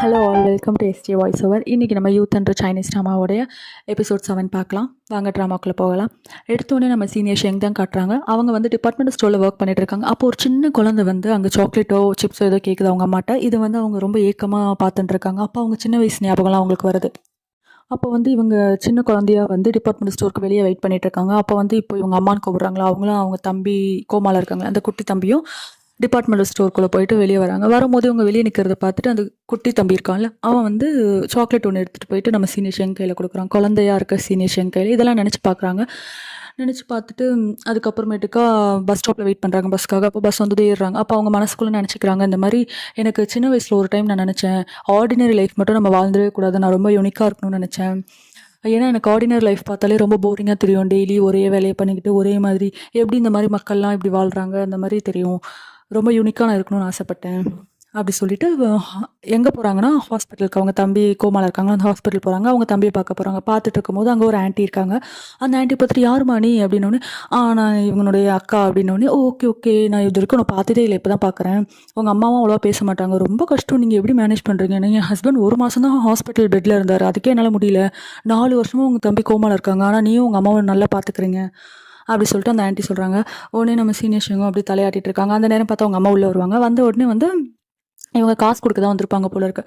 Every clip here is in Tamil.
Hello all welcome to ST voice over இன்றைக்கி நம்ம யூத் அண்ட் சைனீஸ் ட்ராமாவோடைய எபிசோட் செவன் பார்க்கலாம். வாங்க ட்ராமாக்குள்ளே போகலாம். எடுத்தோடனே நம்ம சீனியர் ஷெங் தான் காட்டுறாங்க. அவங்க வந்து டிபார்ட்மெண்ட் ஸ்டோரில் ஒர்க் பண்ணிட்டு இருக்காங்க. அப்போ ஒரு சின்ன குழந்தை வந்து அங்கே சாக்லேட்டோ சிப்ஸோ ஏதோ கேட்குது அவங்க அம்மாட்ட. இது வந்து அவங்க ரொம்ப ஏக்கமாக பார்த்துட்டு இருக்காங்க. அப்போ அவங்க சின்ன வயசு ஞாபகம்லாம் அவங்களுக்கு வருது. அப்போ வந்து இவங்க சின்ன குழந்தையா வந்து டிபார்ட்மெண்ட் ஸ்டோருக்கு வெளியே வெயிட் பண்ணிட்டு இருக்காங்க. அப்போ வந்து இப்போ இவங்க அம்மான்னு கூப்பிடுறாங்களா? அவங்களும் அவங்க தம்பி கோமால இருக்காங்க அந்த குட்டி தம்பியும் டிபார்ட்மெண்டல் ஸ்டோர்க்குள்ளே போயிட்டு வெளியே வராங்க. வரும்போது இவங்க வெளியே நிற்கிறத பார்த்துட்டு அந்த குட்டி தம்பி இருக்கான்ல அவன் வந்து சாக்லேட் ஒன்று எடுத்துகிட்டு போயிட்டு நம்ம சீனியர் ஷெங் கையில் கொடுக்குறான். குழந்தையா இருக்க சீனியர் ஷெங் கையில் இதெல்லாம் நினச்சி பார்க்குறாங்க. நினச்சி பார்த்துட்டு அதுக்கப்புறமேட்டுக்கா பஸ் ஸ்டாப்பில் வெயிட் பண்ணுறாங்க பஸ்க்காக அப்போ பஸ் வந்து ஏறுறாங்க அப்போ அவங்க மனசுக்குள்ளே நினச்சிக்கிறாங்க இந்த மாதிரி எனக்கு சின்ன வயசில் ஒரு டைம் நான் நினச்சேன் ஆர்டினரி லைஃப் மட்டும் நம்ம வாழ்ந்துடவே கூடாது. நான் ரொம்ப யூனிக்காக இருக்கணும்னு நினச்சேன். ஏன்னா எனக்கு ஆர்டினரி லைஃப் பார்த்தாலே ரொம்ப போரிங்காக தெரியும். டெய்லி ஒரே வேலையை பண்ணிக்கிட்டு ஒரே மாதிரி எப்படி இந்த மாதிரி மக்கள்லாம் இப்படி வாழ்கிறாங்க அந்த மாதிரி தெரியும். ரொம்ப யூனிக்காக நான் இருக்கணும்னு ஆசைப்பட்டேன். அப்படி சொல்லிட்டு எங்கே போகிறாங்கன்னா ஹாஸ்பிட்டலுக்கு அவங்க தம்பி கோமாவில் இருக்காங்க. அந்த ஹாஸ்பிட்டல் போகிறாங்க அவங்க தம்பியை பார்க்க போகிறாங்க பார்த்துட்டு இருக்கும்போது அங்கே ஒரு ஆன்ட்டி இருக்காங்க. அந்த ஆன்ட்டி பார்த்துட்டு யாருமா நீ? அப்படின்னோடனே ஆ நான் இவங்களுடைய அக்கா. அப்படின்னோடனே ஓகே ஓகே நான் இது வரைக்கும் நான் பார்த்ததே இல்லை. இப்போ தான் பார்க்குறேன். உங்கள் அம்மாவும் அவ்வளோவா பேச மாட்டாங்க. ரொம்ப கஷ்டம். நீங்கள் எப்படி மேனேஜ் பண்ணுறீங்க என் ஹஸ்பண்ட் ஒரு மாதம் தான் ஹாஸ்பிட்டல் பெட்டில் இருந்தார். அதுக்கே என்னால் முடியல. நாலு வருஷமும் உங்கள் தம்பி கோமால இருக்காங்க. ஆனால் நீயும் உங்கள் அம்மாவை நல்லா பார்த்துக்குறீங்க. அப்படி சொல்லிட்டு அந்த ஆண்டி சொல்கிறாங்க உடனே நம்ம சீனியர்ஸுங்க அப்படி தலையாட்டிட்டு இருக்காங்க. அந்த நேரம் பார்த்தா அவங்க அம்மா உள்ளே வருவாங்க. வந்த உடனே வந்து இவங்க காசு கொடுக்க தான் வந்திருப்பாங்க போல இருக்கு.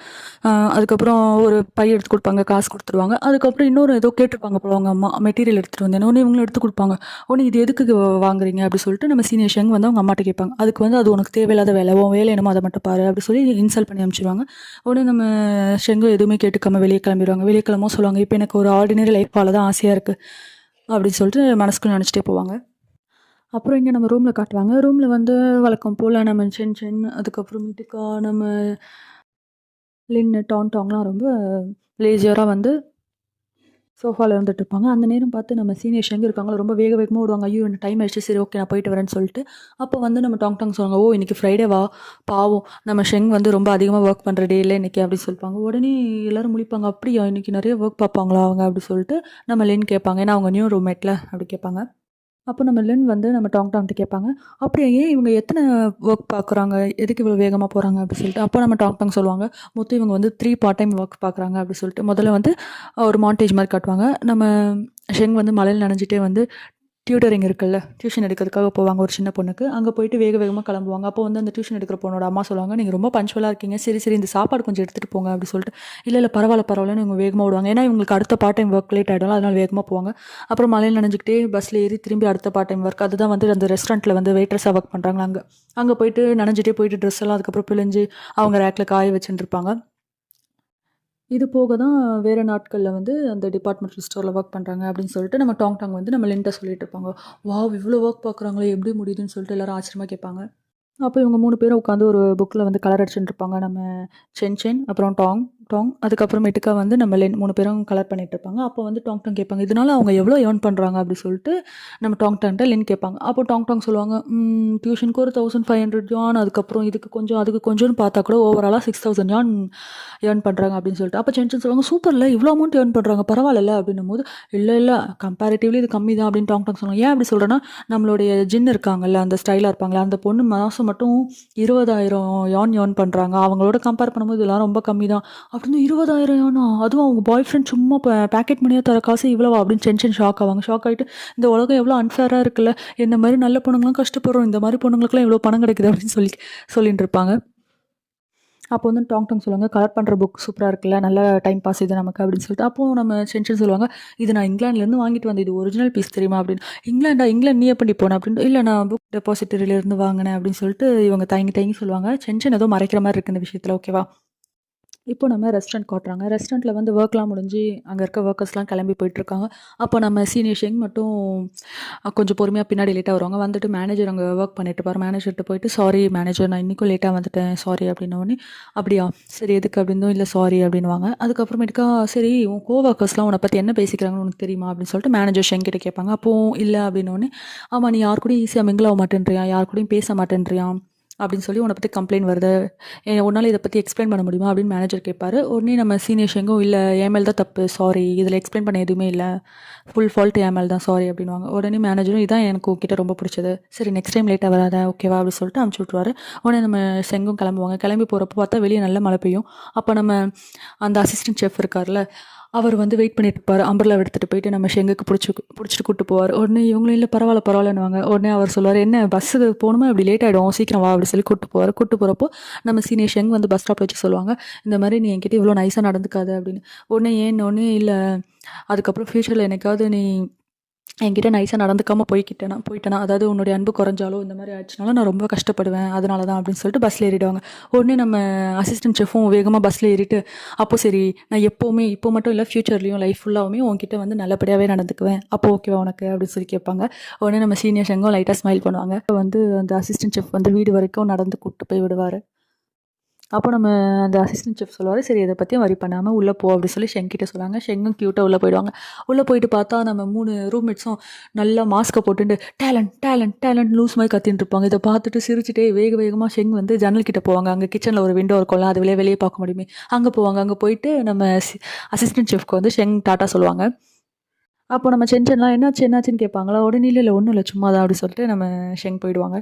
அதுக்கப்புறம் ஒரு பை எடுத்து கொடுப்பாங்க காசு கொடுத்துருவாங்க. அதுக்கப்புறம் இன்னொரு ஏதோ கேட்டிருப்பாங்க போல அவங்க அம்மா. மெட்டீரியல் எடுத்துகிட்டு வந்தேன் ஒன்று இவங்களும் எடுத்து கொடுப்பாங்க. ஒன்று இது எதுக்கு வாங்குறீங்க? அப்படி சொல்லிட்டு நம்ம சீனியர் ஷங் வந்து அவங்க அம்மாட்ட கேட்பாங்க. அதுக்கு வந்து அது உனக்கு தேவையில்லாத வேலை உன் வேலை என்னமோ அதை மட்டும் பாரு அப்படி சொல்லி இன்சல்ட் பண்ணி அனுப்பிச்சிடுவாங்க உடனே நம்ம ஷெங்கு எதுவுமே கேட்டுக்காம வெளியே கிளம்பிடுவாங்க. வெளியே கிளம்பவும் சொல்லுவாங்க. இப்போ எனக்கு ஒரு ஆர்டினரி லைஃப் வாழ தான் ஆசையாக இருக்குது அப்படின்னு சொல்லிட்டு மனசுக்குள்ள நினச்சிட்டே போவாங்க. அப்புறம் இங்கே நம்ம ரூமில் காட்டுவாங்க. ரூமில் வந்து வழக்கம் போல் நம்ம சென் சென் அதுக்கப்புறமேட்டுக்கா நம்ம லின்னு டான் டாங்லாம் ரொம்ப லேசியராக வந்து சோஃபாவில் இருந்துட்டு இருப்பாங்க. அந்த நேரம் பார்த்து நம்ம சீனியர்ஸ் எங்கே இருக்காங்களோ ரொம்ப வேக வேகமாக ஓடுவாங்க. ஐயோ எனக்கு டைம் ஆயிடுச்சு. சரி ஓகே நான் போயிட்டு வரேன்னு சொல்லிட்டு அப்போ வந்து நம்ம டாங் டாங் சொல்லுவாங்க. ஓ இன்னைக்கு ஃப்ரைடே வா? பாவம். நம்ம ஷெங் வந்து ரொம்ப அதிகமாக ஒர்க் பண்ணுற டே இல்லை இன்றைக்கி அப்படி சொல்லுவாங்க உடனே எல்லாரும் முழிப்பாங்க. அப்படியா? இன்றைக்கி நிறைய ஒர்க் பார்ப்பாங்களா அவங்க? அப்படி சொல்லிட்டு நம்ம லின் கேட்பாங்க. ஏன்னா அவங்க நியூ ரூம்மேட்டில் அப்படி கேட்பாங்க. அப்போ நம்ம லின் வந்து நம்ம டாங் டாங்ட்டு கேட்பாங்க அப்படியே ஏன் இவங்க எத்தனை ஒர்க் பார்க்குறாங்க எதுக்கு இவ்வளோ வேகமாக போகிறாங்க அப்படின்னு சொல்லிட்டு அப்போ நம்ம டாங் டாங் சொல்லுவாங்க மொத்தம் இவங்க வந்து த்ரீ பார்ட் டைம் ஒர்க் பார்க்குறாங்க அப்படின்னு சொல்லிட்டு. முதல்ல வந்து ஒரு மாண்டேஜ் மாதிரி காட்டுவாங்க. நம்ம ஷெங் வந்து மலையில் நனைஞ்சிட்டே வந்து டியூட்டரிங் இருக்குல்ல டியூஷன் எடுக்கிறதுக்காக போவாங்க ஒரு சின்ன பொண்ணுக்கு. அங்கே போயிட்டு வேக வேகமாக கிளம்புவாங்க. அப்போ வந்து அந்த டியூஷன் எடுக்கிற பொண்ணோட அம்மா சொல்லுவாங்க நீங்கள் ரொம்ப பஞ்சுவலாக இருக்கீங்க. சரி சரி இந்த சாப்பாடு கொஞ்சம் எடுத்துகிட்டு போங்க அப்படி சொல்லிட்டு இல்லை இல்லை பரவாயில்ல பரவாயில்லன்னு இவங்க வேகமாக விடுவாங்க ஏன்னா இவங்களுக்கு அடுத்த பார்ட் டைம் ஒர்க் லேட் ஆகிடும் அதனால வேகமாக போவாங்க. அப்புறம் மலையில் நனைஞ்சிக்கிட்டே பஸ்ஸில் ஏறி திரும்பி அடுத்த பார்ட் டைம் ஒர்க் அதுதான் வந்து அந்த ரெஸ்டாரண்ட்டில் வந்து வெயிட்ரஸாக ஒர்க் பண்ணுறாங்க அங்கே. அங்கே போயிட்டு நனைஞ்சிட்டே போயிட்டு ட்ரெஸ் எல்லாம் அதுக்கப்புறம் பிழிஞ்சு அவங்க ரேக்கில் காய வச்சுட்டு இருப்பாங்க. இது போக தான் வேறு நாட்களில் வந்து அந்த டிபார்ட்மெண்டல் ஸ்டோரில் ஒர்க் பண்ணுறாங்க அப்படின்னு சொல்லிட்டு நம்ம டாங் டாங் வந்து நம்ம லிண்ட்டை சொல்லிட்டு இருப்பாங்க. வா இவ்வளோ ஒர்க் பார்க்குறாங்களே எப்படி முடியுதுன்னு சொல்லிட்டு எல்லாரும் ஆச்சரியமாக கேட்பாங்க. அப்போ இவங்க மூணு பேரும் உட்காந்து ஒரு புக்கில் வந்து கலர் அடிச்சுட்டு இருப்பாங்க. நம்ம சென் சென் அப்புறம் டாங் டாங் அதுக்கப்புறமேட்டுக்கா வந்து நம்ம லென் மூணு பேரும் கலர் பண்ணிட்டு இருப்பாங்க. அப்போ வந்து டாங் டாங் கேட்பாங்க. இதனால அவங்க எவ்வளோ ஏர்ன் பண்ணுறாங்க அப்படி சொல்லிட்டு நம்ம டாங் டாங்கிட்ட லென் கேட்பாங்க. அப்போ டாங் டாங் சொல்லுவாங்க டியூஷனுக்கு ஒரு தௌசண்ட் ஃபைவ் ஹண்ட்ரட் ஜான் அதுக்கப்புறம் இதுக்கு கொஞ்சம் அதுக்கு கொஞ்சம்னு பார்த்தா கூட ஓவராலாக சிக்ஸ் தௌசண்ட் ஜான் ஏர்ன் பண்ணுறாங்க அப்படின்னு சொல்லிட்டு. அப்போ சென் சென் சொல்லுவாங்க சூப்பரில் இவ்வளோ அமௌண்ட் ஏர்ன் பண்ணுறாங்க பரவாயில்ல அப்படின்னும் போது இல்லை இல்லை கம்பேரிட்டிவ்லி இது கம்மி தான் அப்படின்னு டாங் டாங் சொல்லுவாங்க. ஏன் அப்படி சொல்கிறேன்னா நம்மளுடைய ஜின் இருக்காங்கல்ல அந்த ஸ்டைலாக இருப்பாங்களே அந்த பொண்ணு மாதம் மட்டும் இருபதாயிரம் யான் ஏர்ன் பண்ணுறாங்க அவங்களோட கம்பேர் பண்ணும்போது இதெல்லாம் ரொம்ப கம்மி தான் அப்படின்னு இருபதாயிரம் யானா? அதுவும் அவங்க பாய் ஃப்ரெண்ட் சும்மா பேக்கெட் மணியாக தர காசு இவ்வளோவா? அப்படின்னு டென்ஷன் ஷாக் ஆவாங்க. ஷாக் ஆகிட்டு இந்த உலகம் எவ்வளோ அன்ஃபேராக இருக்குல்ல? இந்த மாதிரி நல்ல பொண்ணுங்களாம் கஷ்டப்படுறோம். இந்த மாதிரி பொண்ணுங்களுக்குலாம் இவ்வளோ பணம் கிடைக்குது அப்படின்னு சொல்லி சொல்லிட்டு இருப்பாங்க. அப்போ வந்து டாங் டாங் சொல்லுவாங்க கலர் பண்ணுற புக் சூப்பராக இருக்குல்ல நல்ல டைம் பாஸ் இது நமக்கு அப்படின்னு சொல்லிட்டு அப்போது நம்ம சென்ஷன் சொல்லுவாங்க இது நான் இங்கிலாந்துலேருந்து வாங்கிட்டு வந்தேன் இது ஒரிஜினல் பீஸ் தெரியுமா? அப்படின்னு இங்கிலாண்டா இங்கிலாந்து நீ எப்படி போன? அப்படின்னு இல்லை நான் புக் டெபாசிட்டரியிலேருந்து வாங்கினேன் அப்படின்னு சொல்லிட்டு இவங்க தயங்கி தயங்கி சொல்லுவாங்க. சென்ஷன் ஏதோ மறைக்கிற மாதிரி இருக்குது இந்த விஷயத்தில் ஓகேவா இப்போ நம்ம ரெஸ்டாரண்ட் காட்டுறாங்க. ரெஸ்டாரண்ட்டில் வந்து ஒர்க்லாம் முடிஞ்சு அங்கே இருக்க ஒர்க்கர்ஸ்லாம் கிளம்பி போயிட்டுருக்காங்க. அப்போ நம்ம சீனியர் ஷேங் மட்டும் கொஞ்சம் பொறுமையாக பின்னாடி லேட்டாக வருவாங்க. வந்துட்டு மேனேஜர் அங்கே ஒர்க் பண்ணிட்டு இருப்பார். மேனேஜர்கிட்ட போயிட்டு சாரி மேனேஜர் நான் இன்றைக்கும் லேட்டாக வந்துட்டேன். சாரி அப்படின்னோடனே அப்படியா? சரி எதுக்கு அப்படின்னும்? இல்லை சாரி அப்படின்வாங்க அதுக்கப்புறமேட்டுக்கா சரி உன் கோ ஒர்க்கர்ஸ்லாம் உன்னை பற்றி என்ன பேசிக்கிறாங்கன்னு உனக்கு தெரியுமா? அப்படின்னு சொல்லிட்டு மேனேஜர் ஷேங் கிட்ட கேட்பாங்க. அப்போ இல்லை அப்படின்னோடனே ஆமாம் நீ யார் கூடயும் ஈஸியாக மிங்கிள் ஆக மாட்டேன்றியா? யார் கூடயும் பேச மாட்டேன்றியா? அப்படின்னு சொல்லி உன்னை பற்றி கம்ப்ளைண்ட் வருது. உன்னால் இதை பற்றி எக்ஸ்பிளைன் பண்ண முடியுமா அப்படின்னு மேனேஜர் கேட்பார். உடனே நம்ம சீனியர்ஸ் எங்கும் இல்லை என் மேல் தான் தப்பு. சாரி இதில் எக்ஸ்பிளைன் பண்ண எதுவுமே இல்லை. ஃபுல் ஃபால்ட் என் மேல் தான். சாரி அப்படின்வாங்க உடனே மேனேஜரும் இதான் எனக்கு உங்ககிட்ட ரொம்ப பிடிச்சது. சரி நெக்ஸ்ட் டைம் லேட்டாக வராத. ஓகேவா அப்படின்னு சொல்லிட்டு அனுப்பிச்சி விட்ருவாரு உடனே நம்ம செங்கும் கிளம்புவாங்க. கிளம்பி போகிறப்ப பார்த்தா வெளியே நல்ல மழை பெய்யும். அப்போ நம்ம அந்த அசிஸ்டன்ட் செஃப் இருக்கார்ல அவர் வந்து வெயிட் பண்ணிட்டு இருப்பார் அம்பர்லா எடுத்துகிட்டு போயிட்டு நம்ம ஷெங்குக்கு பிடிச்சி பிடிச்சிட்டு கூப்பிட்டு போவார். உடனே இவங்களும் இல்லை பரவாயில்ல பரவாயில்லன்னுவாங்க. உடனே அவர் சொல்லுவார் என்ன பஸ்ஸுக்கு போகணுமா? இப்படி லேட் ஆகிடும் சீக்கிரம் வா அப்படி சொல்லி கூப்பிட்டு போவார். கூட்டு போகிறப்போ நம்ம சீனியர் ஷெங் வந்து பஸ் ஸ்டாப்பில் வச்சு சொல்லுவாங்க இந்த மாதிரி நீ என்கிட்ட இவ்வளோ நைஸாக நடந்துக்காது அப்படின்னு. உடனே ஏன் ஒன்று இல்லை அதுக்கப்புறம் ஃப்யூச்சரில் என்னைக்காவது நீ என்கிட்ட நைஸாக நடந்துக்காமல் போய்கிட்டேனா போயிட்டேனா அதாவது உன்னுடைய அன்பு குறைஞ்சாலோ இந்த மாதிரி ஆச்சுனாலும் நான் ரொம்ப கஷ்டப்படுவேன் அதனால தான் அப்படின்னு சொல்லிட்டு பஸ்ஸில் ஏறிடுவாங்க. உடனே நம்ம அசிஸ்டன்ட் செஃப்பும் வேகமாக பஸ்ஸில் ஏறிட்டு அப்போ சரி நான் எப்போவுமே இப்போ மட்டும் இல்லை ஃப்யூச்சர்லேயும் லைஃப் ஃபுல்லாகவுமே உன்கிட்ட வந்து நல்லபடியாகவே நடந்துக்குவேன். அப்போ ஓகேவா உனக்கு அப்படின்னு சொல்லி கேட்பாங்க. உடனே நம்ம சீனியர் செங்கும் லைட்டாக ஸ்மைல் பண்ணுவாங்க. இப்போ வந்து அந்த அசிஸ்டன்ட் செஃப் வந்து வீடு வரைக்கும் நடந்து கூப்பிட்டு போய் விடுவார். அப்போ நம்ம அந்த அசிஸ்டன்ட் செஃப் சொல்லுவார் சரி இதை பற்றியும் வரி பண்ணாமல் உள்ளே போ அப்படி சொல்லி ஷெங்கிட்ட சொல்லுவாங்க. ஷெங்கும் க்யூட்டாக உள்ளே போயிடுவாங்க. உள்ளே போயிட்டு பார்த்தா நம்ம மூணு ரூம்மேட்ஸும் நல்லா மாஸ்க்கை போட்டுட்டு டேலண்ட் டேலண்ட் டேலண்ட் லூஸ் மாதிரி கத்தின்னு இருப்பாங்க. இதை பார்த்துட்டு சிரிச்சுட்டே வேக வேகமாக ஷெங் வந்து ஜன்னல் கிட்ட போவாங்க. அங்கே கிச்சனில் ஒரு விண்டோ இருக்கும்ல அது வெளியே வெளியே பார்க்க முடியுமே. அங்கே போவாங்க. அங்கே போயிட்டு நம்ம அசிஸ்டன்ட் செஃப்க்கு வந்து ஷெங் டாட்டா சொல்லுவாங்க. அப்போ நம்ம சென்சன்லாம் என்னாச்சு என்னாச்சுன்னு கேட்பாங்களா? உடனே இல்லை இல்லை ஒன்றும் இல்லை சும்மா தான் அப்படி சொல்லிட்டு நம்ம ஷெங் போயிடுவாங்க.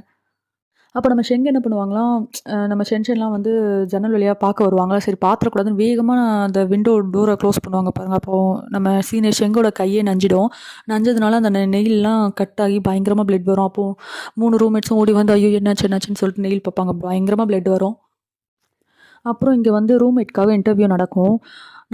அப்போ நம்ம ஷெங் என்ன பண்ணுவாங்களாம்? நம்ம சென்ஷன்லாம் வந்து ஜன்னல் வழியாக பார்க்க வருவாங்க. சரி பாத்திரக்கூடாதுன்னு வேகமாக அந்த விண்டோ டோரை க்ளோஸ் பண்ணுவாங்க பாருங்க. அப்போ நம்ம சீனியர் ஷெங்கோட கையே நஞ்சிடும். நஞ்சதுனால அந்த நெ- கட் ஆகி பயங்கரமாக பிளட் வரும். அப்போது மூணு ரூம்மேட்ஸும் ஓடி வந்து ஐயோ என்னாச்சு என்னாச்சுன்னு சொல்லிட்டு நெயில் பார்ப்பாங்க. பயங்கரமாக பிளட் வரும். அப்புறம் இங்கே வந்து ரூம்மேட்காக இன்டர்வியூ நடக்கும்.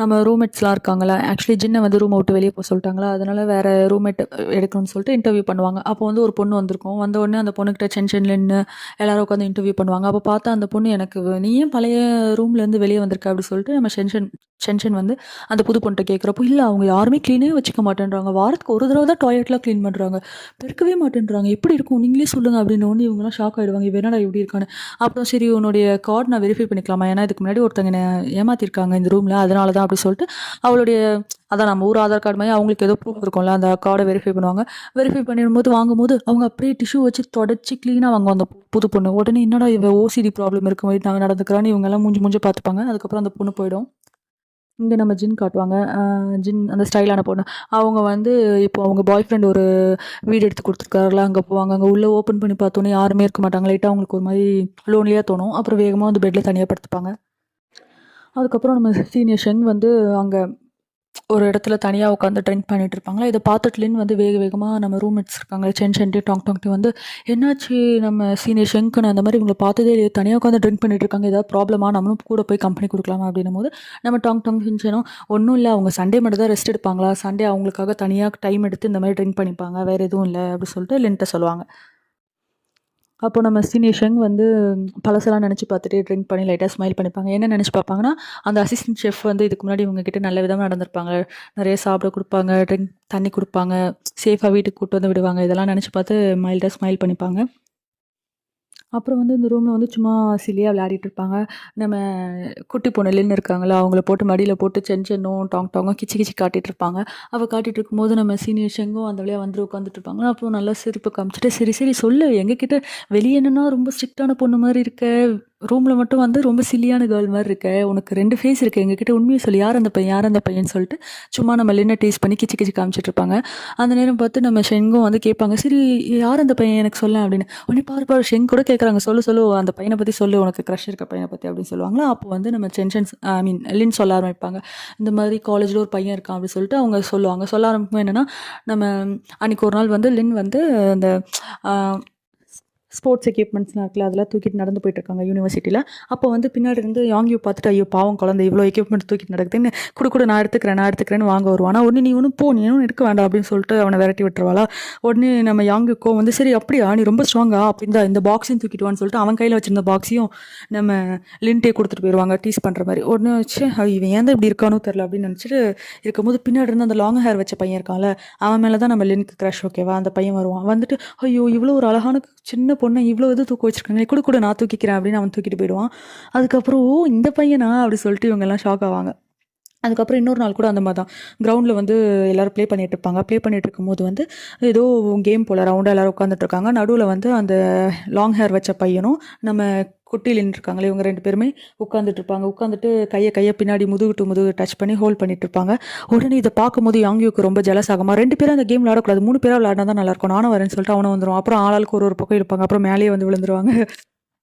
நம்ம ரூம்மேட்ஸ்லாம் இருக்காங்களா ஆக்சுவலி ஜின்னை வந்து ரூமை விட்டு வெளியே போக சொல்லிட்டாங்களா அதனால் வேறு ரூம்மேட் எடுக்கணும்னு சொல்லிட்டு இன்டர்வியூ பண்ணுவாங்க. அப்போ வந்து ஒரு பொண்ணு வந்திருக்கும். வந்த உடனே அந்த பொண்ணுக்கிட்ட சென்ஷன் நின்று எல்லாரும் உட்காந்து இன்டர்வியூ பண்ணுவாங்க. அப்போ பார்த்தா அந்த பொண்ணு எனக்கு நீ ஏன் பழைய ரூம்லேருந்து வெளியே வந்திருக்க? அப்படின்னு சொல்லிட்டு நம்ம சென்ஷன் சென்ஷன் வந்து அந்த புது பொண்ணை கேட்குறப்போ இல்லை அவங்க யாருமே க்ளீனே வச்சுக்க மாட்டேன்றாங்க. வாரத்துக்கு ஒரு தடவை தான் டாய்லெட்லாம் க்ளீன் பண்ணுறாங்க பெருக்கவே மாட்டேன்றாங்க. எப்படி இருக்கும்? நீங்களே சொல்லுங்கள் அப்படின்னு ஒன்று இவங்கலாம் ஷாக் ஆகிடுவாங்க இவ என்னடா இப்படி இருக்கான்னு. அப்புறம் சரி உன்னுடைய கார்டு நான் வெரிஃபை பண்ணிக்கலாமா? ஏன்னா இதுக்கு முன்னாடி ஒருத்தங்க என்னை ஏமாத்திருக்காங்க இந்த ரூமில் அதனால தான் அப்படி சொல்லிட்டு அவளுடைய அதான் நம்ம ஊர் ஆதார் கார்டு மாதிரி அவங்களுக்கு ஏதோ ப்ரூஃப் இருக்கும்ல அந்த கார்டை வெரிஃபை பண்ணுவாங்க. வெரிஃபை பண்ணிடும்போது வாங்கும்போது அவங்க அப்படியே டிஷ்யூ வச்சு தொடச்சி க்ளீனாக வாங்க அந்த புது பொண்ணு. உடனே என்னடா இவ ஓசிடி ப்ராப்ளம் இருக்க மாதிரி நாங்கள் நடந்துக்கிறான்னு இவங்கெல்லாம் மூஞ்சி மூஞ்சி பார்த்துப்பாங்க. அதுக்கப்புறம் அந்த பொண்ணு போயிடும். இங்கே நம்ம ஜின் காட்டுவாங்க. ஜின் அந்த ஸ்டைலான பொண்ணு. அவங்க வந்து இப்போ அவங்க பாய் ஃப்ரெண்ட் ஒரு வீடு எடுத்து கொடுத்துருக்காருல அங்கே போவாங்க. அங்கே உள்ளே ஓப்பன் பண்ணி பார்த்தோன்னே யாருமே இருக்க மாட்டாங்க. லைட்டாக அவங்களுக்கு ஒரு மாதிரி லோன்லியாக தோணும். அப்புறம் வேகமாக வந்து பெட்டில் தனியாக படுத்துப்பாங்க. அதுக்கப்புறம் நம்ம சீனியர் ஷெங் வந்து அங்கே ஒரு இடத்துல தனியாக உட்காந்து ட்ரிங்க் பண்ணிட்டு இருப்பாங்களா? இதை பார்த்துட்டுலேன்னு வந்து வேக வேகமாக நம்ம ரூம்மேட்ஸ் இருக்காங்க. சென் சென்டி டாங் டாங்டி வந்து என்னாச்சு நம்ம சீனியர் ஷெங்க்குன்னு அந்த மாதிரி இவங்களை பார்த்ததே இல்லையே. தனியாக உட்காந்து ட்ரிங்க் பண்ணிட்டு இருக்காங்க. ஏதாவது ப்ராப்ளமா நம்மளும் கூட போய் கம்பெனி கொடுக்கலாமா? அப்படின்னும் போது நம்ம டாங் டாங் சென்சனும் ஒன்றும் இல்லை. அவங்க சண்டே மட்டும் தான் ரெஸ்ட் எடுப்பாங்களா? சண்டே அவங்களுக்காக தனியாக டைம் எடுத்து இந்த மாதிரி ட்ரிங்க் பண்ணிப்பாங்க. வேறு எதுவும் இல்லை. அப்படின்னு சொல்லிட்டு லின்ட்ட சொல்லுவாங்க. அப்போ நம்ம சீனியர் ஷெங் வந்து பழசெல்லாம் நினச்சி பார்த்துட்டு ட்ரிங்க் பண்ணி லைட்டாக ஸ்மைல் பண்ணிப்பாங்க. என்ன நினச்சி பார்ப்பாங்கன்னா அந்த அசிஸ்டன்ட் செஃப் வந்து இதுக்கு முன்னாடி இவங்க கிட்ட நல்ல விதமாக நடந்திருப்பாங்க. நிறைய சாப்பிட கொடுப்பாங்க ட்ரிங்க் தண்ணி கொடுப்பாங்க சேஃபாக வீட்டுக்கு கூட்டு வந்து விடுவாங்க. இதெல்லாம் நினச்சி பார்த்து மைல்டாக ஸ்மைல் பண்ணிப்பாங்க. அப்புறம் வந்து இந்த ரூமில் வந்து சும்மா சிலியாக விளையாடிட்டு இருப்பாங்க. நம்ம குட்டி பொண்ணுலேன்னு இருக்காங்களா அவங்கள போட்டு மடியில் போட்டு சென் சென்னும் டாங் டாங்கும் கிச்சி கிச்சி காட்டிகிட்டு இருப்பாங்க. அவள் காட்டிகிட்டு இருக்கும்போது நம்ம சீனியர் செங்கும் அந்த வழியாக வந்து உட்காந்துட்டு இருப்பாங்க. அப்புறம் நல்லா சிரிப்பு காமிச்சிட்டு சரி சரி சொல்லு எங்ககிட்ட வெளியே என்னன்னா ரொம்ப ஸ்ட்ரிக்டான பொண்ணு மாதிரி இருக்க. ரூமில் மட்டும் வந்து ரொம்ப சில்லியான கேர்ள் மாதிரி இருக்க. உனக்கு ரெண்டு ஃபேஸ் இருக்குது எங்ககிட்ட உண்மையை சொல்லி. யார் அந்த பையன்? யார் அந்த பையன் சொல்லிட்டு சும்மா நம்ம லின்னை டேஸ்ட் பண்ணி கிச்சி கிச்சி காமிச்சிட்டு இருப்பாங்க. அந்த நேரம் பார்த்து நம்ம ஷெங்கும் வந்து கேட்பாங்க. சரி யார் அந்த பையன் எனக்கு சொல்ல அப்படின்னு. உடனே பாரு பாரு ஷெங் கூட கேட்குறாங்க. சொல்லு சொல்லு அந்த பையனை பற்றி சொல்லு. உனக்கு க்ரஷ் இருக்க பையனை பற்றி அப்படின்னு சொல்லுவாங்களா? அப்போ வந்து நம்ம சென்ஷன்ஸ் ஐ மீன் லின் சொல்ல ஆரம்பிப்பாங்க. இந்த மாதிரி காலேஜில் ஒரு பையன் இருக்கான் அப்படின்னு சொல்லிட்டு அவங்க சொல்லுவாங்க. சொல்ல ஆரம்பிக்கும் என்னென்னா நம்ம அன்றைக்கி ஒரு நாள் வந்து லின் வந்து அந்த ஸ்போர்ட்ஸ் எக்யூப்மெண்ட்ஸ்லாம் இருக்குல்ல அதெல்லாம் தூக்கிட்டு நடந்து போயிட்டுருக்காங்க யூனிவர்சிட்டியில் அப்போ வந்து பின்னாடி இருந்து யாங்கியூ பார்த்துட்டு ஐயோ பாவம் குழந்தை இவ்வளோ எக்யூப்மெண்ட் தூக்கிட்டு நடக்குதுன்னு கொடு குடு நான் எடுத்துக்கிறேன் நான் எடுத்துக்கிறேன்னு வாங்க வருவான். உடனே நீ ஒன்றும் போ நீ ஒன்றும் எடுக்க வேண்டாம் அப்படின்னு சொல்லிட்டு அவனை விரட்டி விட்டுருவாளா? உடனே நம்ம யாங்கியூக்கோ வந்து சரி அப்படியா நீ ரொம்ப ஸ்ட்ராங்கா அப்படின்னு இந்த பாக்ஸையும் தூக்கிட்டு வான்னு சொல்லிட்டு அவன் கையில் வச்சிருந்த பாக்ஸையும் நம்ம லின்ட்டே கொடுத்துட்டு போயிடுவாங்க டீஸ் பண்ணுற மாதிரி. உடனே வச்சு இவன் ஏன் இப்படி இருக்கானோ தெரில அப்படின்னு நினச்சிட்டு இருக்கும்போது பின்னாடி இருந்து அந்த லாங் ஹேர் வச்ச பையன் இருக்கான்ல அவன் மேலே தான் நம்ம லின்க்கு க்ரஷ் ஓகேவா அந்த பையன் வருவான். வந்துட்டு ஐயோ இவ்வளோ ஒரு அழகான சின்ன பொண்ணை இவ்வளோ இது தூக்க வச்சிருக்காங்க கூட கூட நான் தூக்கிக்கிறேன் அப்படின்னு அவன் தூக்கிட்டு போயிடுவான். அதுக்கப்புறம் ஓ இந்த பையனா? அப்படி சொல்லிட்டு இவங்கெல்லாம் ஷாக் ஆவாங்க. அதுக்கப்புறம் இன்னொரு நாள் கூட அந்த மாதிரி தான். கிரவுண்டில் வந்து எல்லோரும் ப்ளே பண்ணிட்டு இருப்பாங்க. ப்ளே பண்ணிட்டு இருக்கும்போது வந்து ஏதோ கேம் போல் ரவுண்டாக எல்லோரும் உட்காந்துட்டு இருக்காங்க. நடுவில் வந்து அந்த லாங் ஹேர் வச்ச பையனும் நம்ம குட்டியில் இருக்காங்களே இவங்க ரெண்டு பேருமே உட்காந்துட்டு இருப்பாங்க. உட்காந்துட்டு கையை கையை பின்னாடி முதுகு டு முதுகு டச் பண்ணி ஹோல்ட் பண்ணிட்டு இருப்பாங்க. உடனே இதை பார்க்கும்போது யாங்கியூக்கு ரொம்ப ஜலஸ் ஆகுமா? ரெண்டு பேரும் அந்த கேம் விளாடக்கூடாது மூணு பேராக விளாடினா தான் நல்லாயிருக்கும் நானும் வரேன்னு சொல்லிட்டு அவனை வந்துடும் அப்புறம் ஆளாளுக்கு ஒரு ஒரு பக்கம் இருப்பாங்க அப்புறம் மேலேயே வந்து விழுந்துருவாங்க.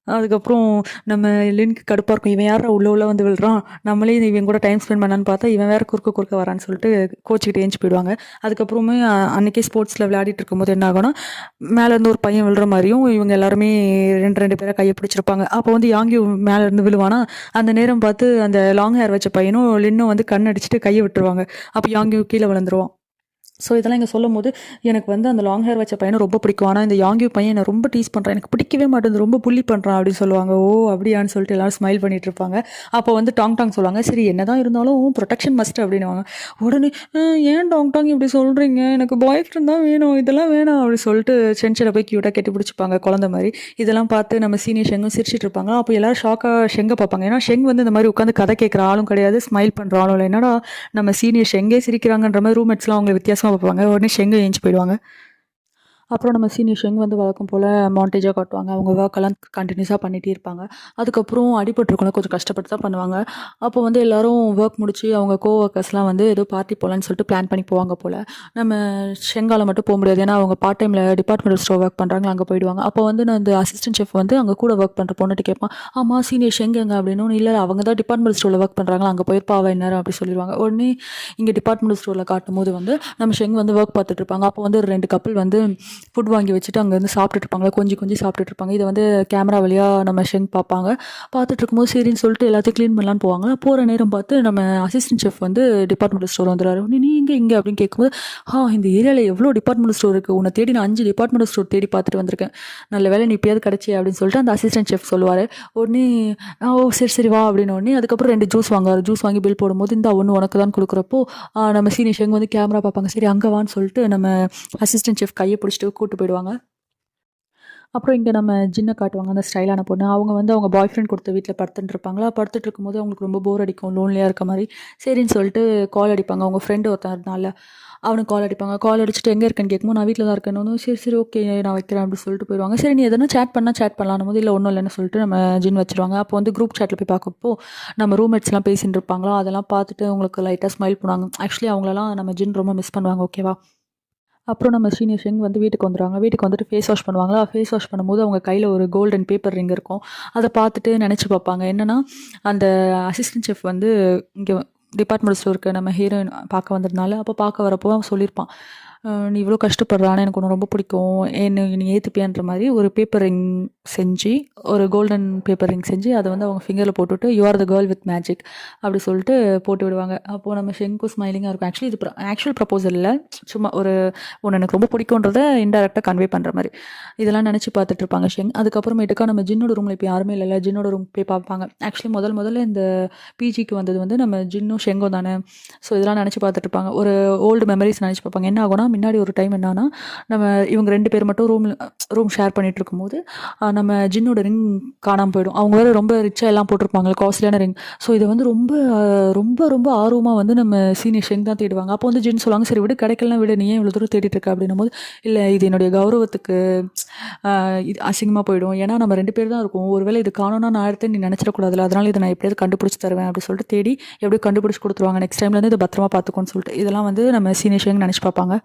அதுக்கப்புறம் நம்ம லின்க்கு கடுப்பாக இருக்கும். இவன் யாரா உள்ள உள்ள வந்து விழுறான். நம்மளே இவன் கூட டைம் ஸ்பெண்ட் பண்ணான்னு பார்த்தா இவன் வேறு குறுக்க குறுக்க வரான்னு சொல்லிட்டு கோச்சிக்கிட்டு ஏஞ்சி போயிடுவாங்க. அதுக்கப்புறமே அன்றைக்கே அன்னைக்கே ஸ்போர்ட்ஸில் விளையாடிட்டு இருக்கும்போது என்ன ஆகும்னா மேலேருந்து ஒரு பையன் விழுற மாதிரியும் இவங்க எல்லாருமே ரெண்டு ரெண்டு பேரை கையை பிடிச்சிருப்பாங்க அப்போ வந்து யாங்கி மேலே இருந்து விழுவானா? அந்த நேரம் பார்த்து அந்த லாங் ஹேர் வச்ச பையனும் லின்னும் வந்து கண் அடிச்சுட்டு கையை விட்டுருவாங்க. அப்போ யாங்கி கீழே விழுந்துருவான். ஸோ இதெல்லாம் இங்கே சொல்லும் போது எனக்கு வந்து அந்த லாங் ஹேர் வச்ச பையனை ரொம்ப பிடிக்கும். ஆனால் இந்த யாங்கியூ பையன் என்னை ரொம்ப டீஸ் பண்ணுறான் எனக்கு பிடிக்கவே மாட்டேங்குது. ரொம்ப புள்ளி பண்ணுறான் அப்படின்னு சொல்லுவாங்க. ஓ அப்படியான்னு சொல்லிட்டு எல்லாரும் ஸ்மைல் பண்ணிட்டு இருப்பாங்க. அப்போ வந்து டாங் டாங் சொல்லுவாங்க. சரி என்னதான் இருந்தாலும் ப்ரொடெக்ஷன் மஸ்ட் அப்படின்னுவாங்க. உடனே ஏன் டாங் டாங் இப்படி சொல்கிறீங்க எனக்கு பாய் ஃப்ரெண்ட் தான் வேணும். இதெல்லாம் வேணாம். அப்படின்னு சொல்லிட்டு சென்ஷனை போய் க்யூட்டாக கெட்டி பிடிச்சிப்பாங்க குழந்த மாதிரி. இதெல்லாம் பார்த்து நம்ம சீனியர் ஷெங்கும் சிரிச்சிட்டு இருப்பாங்க. அப்போ எல்லாரும் ஷாக்காக ஷெங்கை பார்ப்பாங்க. ஏன்னா ஷெங் வந்து இந்த மாதிரி உட்காந்து கதை கேட்குற ஆளும் கிடையாது. ஸ்மைல் பண்ணுற ஆளும் இல்லை. என்னடா நம்ம சீனியர் ஷெங்கே சிரிக்கிறாங்கன்ற மாதிரி ரூம்மேட்ஸ்லாம் அவங்க வித்தியாசமாக பார்ப்பாங்க. உடனே ஷெங்கு ஏஞ்சி போயிடுவாங்க. அப்புறம் நம்ம சீனியர் ஷெங் வந்து வழக்கம் போல் மாண்டேஜாக காட்டுவாங்க. அவங்க ஒர்க்கெல்லாம் கண்டினியூஸாக பண்ணிகிட்டே இருப்பாங்க. அதுக்கப்புறம் அடிபட்டிருக்கவங்க கொஞ்சம் கஷ்டப்பட்டு தான் பண்ணுவாங்க. அப்போ வந்து எல்லோரும் ஒர்க் முடிச்சு அவங்க கோ ஒர்க்கர்ஸ்லாம் வந்து ஏதோ பார்ட்டி போகலான்னு சொல்லிட்டு பிளான் பண்ணி போவாங்க போல். நம்ம ஷெங்கால் மட்டும் போக முடியாது. ஏன்னா அவங்க பார்ட் டைமில் டிபார்ட்மெண்டல் ஸ்டோர் ஒர்க் பண்ணுறாங்க அங்கே போயிடுவாங்க. அப்போ வந்து நான் அந்த அசிஸ்டன்ட் செஃப் வந்து அங்கே கூட ஒர்க் பண்ணுற பொண்ணுட்டு கேட்பான். ஆமாம் சீனியர் ஷெங் எங்க? அப்படின்னு. இல்லை அவங்க தான் டிபார்ட்மெண்ட் ஸ்டோரில் ஒர்க் பண்ணுறாங்க அங்கே போயிருப்பா அவள் நேரம் அப்படி சொல்லிடுவாங்க. உடனே இங்கே டிபார்ட்மெண்ட் ஸ்டோரில் காட்டும் போது வந்து நம்ம ஷெங் வந்து ஒர்க் பார்த்துட்டு இருப்பாங்க. அப்போ வந்து ரெண்டு கப்பல் வந்து ஃபுட் வாங்கி வச்சுட்டு அங்கேருந்து சாப்பிட்டுட்டு இருப்பாங்க கொஞ்சம் கொஞ்சம் சாப்பிட்டுட்டு இருப்பாங்க இதை வந்து கேமரா வழியாக நம்ம ஷெங் பார்ப்பாங்க பார்த்துட்டு இருக்கும்போது சரின்னு சொல்லிட்டு எல்லாத்தையும் க்ளீன் பண்ணலான்னு போவாங்க. போகிற நேரம் பார்த்து நம்ம அசிஸ்டன்ட் செஃப் வந்து டிபார்ட்மெண்டல் ஸ்டோர் வந்துடுறாரு. நீ நீ இங்கே இங்கே அப்படின்னு கேட்கும்போது ஆ இந்த ஏரியாவில் எவ்வளோ டிபார்ட்மெண்ட் ஸ்டோர் இருக்குது உன்னை தேடி நான் அஞ்சு டிபார்ட்மெண்ட் ஸ்டோர் தேடி பார்த்துட்டு வந்திருக்கேன். நல்ல வேலை நீ எப்பயாவது கிடச்சி அப்படின்னு சொல்லிட்டு அந்த அசிஸ்டன்ட் செஃப் சொல்லுவார். உடனே "ஆ, ஓ சரி சரி வா அப்படின்னு உடனே அதுக்கப்புறம் ரெண்டு ஜூஸ் வாங்குவார். ஜூஸ் வாங்கி பில் போடும்போது இந்த ஒன்று உனக்கு தான் கொடுக்குறப்போ நம்ம சீனியர் ஷெங் வந்து கேமரா பார்ப்பாங்க சரி அங்கே வான்னு சொல்லிட்டு நம்ம அசிஸ்டன்ட் செஃப் கையை பிடிச்சிட்டு கூட்டு போயிடுவாங்க. அப்புறம் இங்கே நம்ம ஜின்னை காட்டுவாங்க அந்த ஸ்டைலான பொண்ணு. அவங்க வந்து அவங்க பாய் ஃப்ரெண்ட் கொடுத்த வீட்டில் படுத்துட்டு இருப்பாங்களா படுத்துட்டு இருக்கும்போது அவங்களுக்கு ரொம்ப போர் அடிக்கும் லோன்லியாக இருக்க மாதிரி. சரின்னு சொல்லிட்டு கால் அடிப்பாங்க. அவங்க ஃப்ரெண்டு ஒருத்தன் இருந்தால அவனுக்கு கால் அடிப்பாங்க. கால் அடிச்சுட்டு எங்கே இருக்கேன்னு கேட்கும்போது நான் வீட்டில் தான் இருக்கேன்னு. சரி சரி ஓகே நான் வைக்கிறேன் அப்படின்னு சொல்லிட்டு போயிடுவாங்க. சரி நீ எதனா சேட் பண்ணால் சேட் பண்ணலாம். போது இல்லை ஒன்றும் இல்லைன்னு சொல்லிட்டு நம்ம ஜின் வச்சுருவாங்க. அப்போ வந்து குரூப் சேட்டில் போய் பார்க்கப்போ நம்ம ரூம்மேட்ஸ்லாம் பேசிட்டு இருப்பாங்களா? அதெல்லாம் பார்த்துட்டு அவங்களுக்கு லைட்டாக ஸ்மைல் பண்ணுவாங்க. ஆக்சுவலி அவங்களெல்லாம் நம்ம ஜின் ரொம்ப மிஸ் பண்ணுவாங்க ஓகேவா அப்புறம் நம்ம சீனியர் ஷெங் வந்து வீட்டுக்கு வந்துடுவாங்க வீட்டுக்கு வந்துட்டு ஃபேஸ் வாஷ் பண்ணுவாங்களா? ஃபேஸ் வாஷ் பண்ணும்போது அவங்க கையில் ஒரு கோல்டன் பேப்பர் ரிங் இருக்கும். அதை பார்த்துட்டு நினச்சி பார்ப்பாங்க. என்னென்னா அந்த அசிஸ்டன்ட் செஃப் வந்து இங்கே டிபார்ட்மெண்ட் ஸ்டோருக்கு நம்ம ஹீரோயின் பார்க்க வந்ததுனால அப்போ பார்க்க வரப்போ அவன் சொல்லியிருப்பான். நீ இவ்வளோ கஷ்டப்படுறான்னு ஆனால் எனக்கு ஒன்று ரொம்ப பிடிக்கும். என்ன நீ ஏற்றுப்பியான்ற மாதிரி ஒரு பேப்பர் ரிங் செஞ்சு ஒரு கோல்டன் பேப்பர் ரிங் செஞ்சு அதை வந்து அவங்க ஃபிங்கரில் போட்டுவிட்டு you are the girl with magic அப்படி சொல்லிட்டு போட்டு விடுவாங்க. அப்போது நம்ம ஷெங்கு ஸ்மைலிங்காக இருக்கும். ஆக்சுவலி இது ஆக்சுவல் ப்ரப்போசல் இல்லை. சும்மா ஒரு ஒன்று எனக்கு ரொம்ப பிடிக்குன்றத இன்டெரக்டாக கன்வே பண்ணுற மாதிரி. இதெல்லாம் நினச்சி பார்த்துட்டு இருப்பாங்க ஷெங் அதுக்கப்புறமேட்டுக்கா நம்ம ஜின்னோட ரூமில் இப்போ யாருமே இல்லை ஜின்னோட ரூம் போய் பார்ப்பாங்க. ஆக்சுவலி முதல் முதல்ல இந்த பிஜிக்கு வந்தது வந்து நம்ம ஜின்னும் ஷெங்கும் தானே. ஸோ இதெல்லாம் நினச்சி பார்த்துட்டு இருப்பாங்க. ஒரு ஓல்டு மெமரிஸ் நினச்சி பார்ப்பாங்க. என்ன ஆகும்னா முன்னாடி ஒரு டைம் என்னன்னா நம்ம இவங்க ரெண்டு பேர் மட்டும் ரூம் ரூம் ஷேர் பண்ணிட்டு இருக்கும்போது நம்ம ஜின்னோட ரிங் காணாமல் போயிடும். அவங்க வேறு ரொம்ப ரிச்சாக எல்லாம் போட்டிருப்பாங்க காஸ்ட்லியான ரிங் ஸோ இதை வந்து ரொம்ப ரொம்ப ரொம்ப ஆர்வமாக வந்து நம்ம சீனியர் ஷெங் தான் தேடுவாங்க. அப்போ வந்து ஜின் சொல்லுவாங்க சரி விடு கிடைக்கலாம் விட நீ ஏன் இவ்வளோ தூரம் தேடிட்டு இருக்க? அப்படின்னும் போது இல்லை இது என்னுடைய கௌரவத்துக்கு இது அசிங்கமாக போயிடும். ஏன்னா நம்ம ரெண்டு பேர் தான் இருக்கும். ஒருவேளை இது காணோம்னா நான் எடுத்து நீ நினச்சிடக்கூடாதுல அதனால் இதை நான் எப்படியாவது கண்டுபிடிச்சி தருவேன் அப்படின்னு சொல்லிட்டு தேடி எப்படியோ கண்டுபிடிச்சி கொடுத்துருவாங்க. நெக்ஸ்ட் டைம்லேருந்து இதை பத்திரமா பார்த்துக்கோன்னு சொல்லிட்டு இதெல்லாம் வந்து நம்ம சீனியர் ஷெங் நினச்சி பார்ப்பாங்க.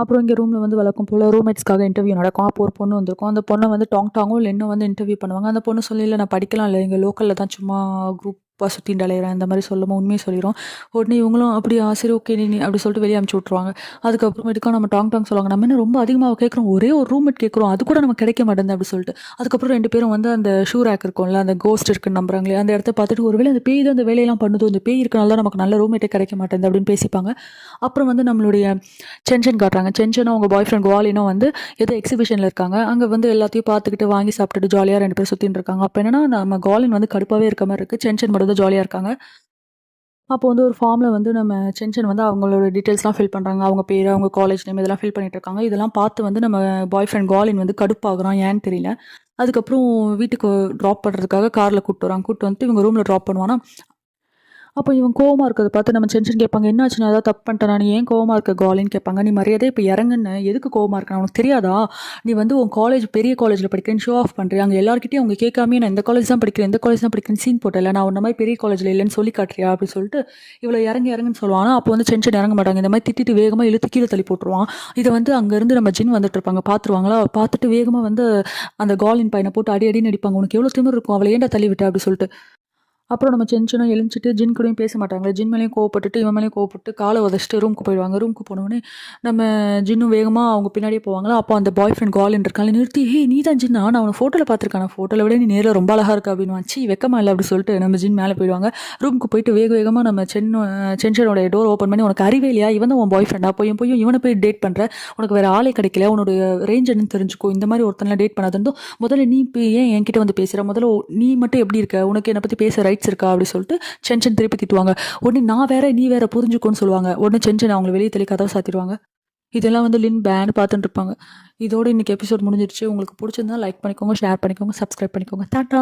அப்புறம் இங்கே ரூமில் வந்து வழக்கம் போல் ரூம்மேட்ஸ்க்காக இன்டர்வியூ நடக்கும். அப்போ ஒரு பொண்ணு வந்திருக்கும். அந்த பொண்ணை வந்து டாங் டாங்கும் இல்லை இன்னும் வந்து இன்டர்வியூ பண்ணுவாங்க. அந்த பொண்ணு சொல்லி இல்லை நான் படிக்கலாம் இல்லை. எங்கள் லோக்கலில் தான் சும்மா குரூப் அப்பா சுற்றி அலையிறேன் இந்த மாதிரி சொல்லுமோ உண்மையை சொல்லிடும் உடனே இவங்களும் அப்படியா சரி ஓகே நீ அப்படி சொல்லிட்டு வெளியே அமுச்சு விட்ருவாங்க அதுக்கப்புறமேட்டுக்கா நம்ம டாங் டாங் சொல்லுவாங்க நம்ம என்ன ரொம்ப அதிகமாக கேட்குறோம் ஒரே ஒரு ரூம்மேட் கேட்குறோம் அது கூட நம்ம கிடைக்க மாட்டேங்குது அப்படி சொல்லிட்டு. அதுக்கப்புறம் ரெண்டு பேரும் வந்து அந்த ஷூ ரேக் இருக்கும்ல அந்த கோஸ்ட் இருக்குன்னு நம்புறாங்களே அந்த இடத்த பார்த்துட்டு ஒருவேளை அந்த பேய் தான் அந்த வேலையெல்லாம் பண்ணுதோ அந்த பேய் இருக்கனால தான் நமக்கு நல்ல ரூம்மேட்டே கிடைக்க மாட்டேங்குது அப்படின்னு பேசிப்பாங்க. அப்புறம் வந்து நம்மளுடைய சென்ஷன் காட்டுறாங்க. சென்ஷனும் அவங்க பாய் ஃப்ரெண்ட் குவாலினும் வந்து ஏதோ எக்ஸிபிஷனில் இருக்காங்க. அங்கே வந்து எல்லாத்தையும் பார்த்துக்கிட்டு வாங்கி சாப்பிட்டுட்டு ஜாலியாக ரெண்டு பேரும் சுற்றின்னு இருக்காங்க. அப்போ என்னன்னா நம்ம குவாலின் வந்து கடுப்பாகவே இருக்க மாதிரி இருக்குது சென்ஷன் மட்டும் வந்து ஜாலியாக இருக்காங்க. அப்போ வந்து ஒரு ஃபார்மில் வந்து நம்ம சென்ஷன் வந்து அவங்களோட டீட்டெயில்ஸ்லாம் ஃபில் பண்ணுறாங்க அவங்க பேர் அவங்க காலேஜ் நேம் இதெல்லாம் ஃபில் பண்ணிட்டு இருக்காங்க. இதெல்லாம் பார்த்து வந்து நம்ம பாய் ஃப்ரெண்ட் காலின் வந்து கடுப்பாகிறான் ஏன்னு தெரியல. அதுக்கப்புறம் வீட்டுக்கு ட்ராப் பண்ணுறதுக்காக காரில் கூப்பிட்டு வராங்க. கூப்பிட்டு வந்துட்டு இவங்க ரூமில் ட்ராப் பண்ணுவானா? அப்போ இவன் கோவமாக இருக்கிறத பார்த்து நம்ம சென்ஷன் கேட்பாங்க என்னாச்சு நான் ஏதாவது தப்பு பண்ணிட்டேன்? நீ ஏன் கோவமாக இருக்க? காலின்னு கேட்பாங்க. நீ மரியாதை இப்போ இறங்குன்னு எதுக்கு கோவமாக இருக்க? உனக்கு தெரியாதா? நீ வந்து உன் காலேஜ் பெரிய காலேஜில் படிக்கிறேன்னு ஷோ ஆஃப் பண்ணுறேன் அங்கே எல்லாருக்கிட்டையும் அவங்க கேட்காம நான் இந்த காலேஜ் தான் படிக்கிறேன் இந்த காலேஜ் தான் படிக்கிறேன் சீன் போட்டல நான் உன்ன மாதிரி பெரிய காலேஜில் இல்லைன்னு சொல்லி காட்டுறியா? அப்படின்னு சொல்லிட்டு இவ்வளோ இறங்கி இறங்குன்னு சொல்லுவான். அப்போ வந்து சென்ஷன் இறங்க மாட்டாங்க. இந்த மாதிரி திட்டிட்டு வேகமாக இழுத்து கீழே தள்ளி போட்டுருவான். இதை வந்து அங்கேருந்து நம்ம ஜின் வந்துட்டு இருப்பாங்க. பார்த்துருவாங்களா? பார்த்துட்டு வேகமாக வந்து அந்த காலின் பையனை போட்டு அடி அடி அடிப்பாங்க. உனக்கு எவ்வளோ திமிர் இருக்கும்? அவளை ஏன்டா தள்ளி விட்ட? அப்படி சொல்லிட்டு அப்புறம் நம்ம செஞ்சனும் எழுந்துட்டு ஜின் கூடயும் பேச மாட்டாங்க ஜின் மேலேயும் கோவப்பட்டுட்டு இவன் மேலேயும் கோவப்பட்டு காலை உதச்சிட்டு ரூமுக்கு போயிடுவாங்க. ரூமுக்கு போனோடனே நம்ம ஜின்னும் வேகமாக அவங்க பின்னாடியே போவாங்களா. அப்போ அந்த பாய் ஃப்ரெண்ட் காலின் இருக்காங்க நிறுத்தி ஹே நீ தான் ஜின்னா? நான் அவனை ஃபோட்டோவில் பார்த்துருக்கான. ஃபோட்டோவில் விட நீ நேரில் ரொம்ப அழகாக இருக்கா? அப்படின்னு வச்சு வெக்கமா இல்லை. அப்படி சொல்லிட்டு நம்ம ஜின் மேலே போயிடுவாங்க. ரூமுக்கு போயிட்டு வேக வேகமாக நம்ம சென் சென்ஷனோட டோர் ஓப்பன் பண்ணி உனக்கு அறிவே இல்லையா? இவன் தான் உன் பாய் ஃப்ரெண்டா போய் போய் இவனை போய் டேட் பண்ணுற உனக்கு வேறு ஆளே கிடைக்கல. உன்னோட ரேஞ்ச் என்னன்னு தெரிஞ்சுக்கோ. இந்த மாதிரி ஒருத்தனை டேட் பண்ணாதுன்னு முதல்ல நீ இப்போ ஏன் என்கிட்ட வந்து பேசுகிற முதல்ல நீ மட்டும் எப்படி இருக்க? உனக்கு என்னை பற்றி பேச ரைட்ஸ் இருக்கா அப்படி சொல்லிட்டு சென்ஷன் திருப்பி திட்டுவாங்க. உடனே நான் வேற நீ வேற புரிஞ்சுக்கோன்னு சொல்லுவாங்க. உடனே சென்ஷன் அவங்களை வெளியே தள்ளி கதவை சாத்திடுவாங்க. இதெல்லாம் வந்து லின் பேன் பார்த்துட்டு இருப்பாங்க. இதோட இன்னைக்கு எபிசோட் முடிஞ்சிருச்சு. உங்களுக்கு பிடிச்சிருந்தா லைக் பண்ணிக்கோங்க ஷேர் பண்ணிக்கோங்க சப்ஸ்கிரைப் பண்ணிக்கோங்க. டாட்டா!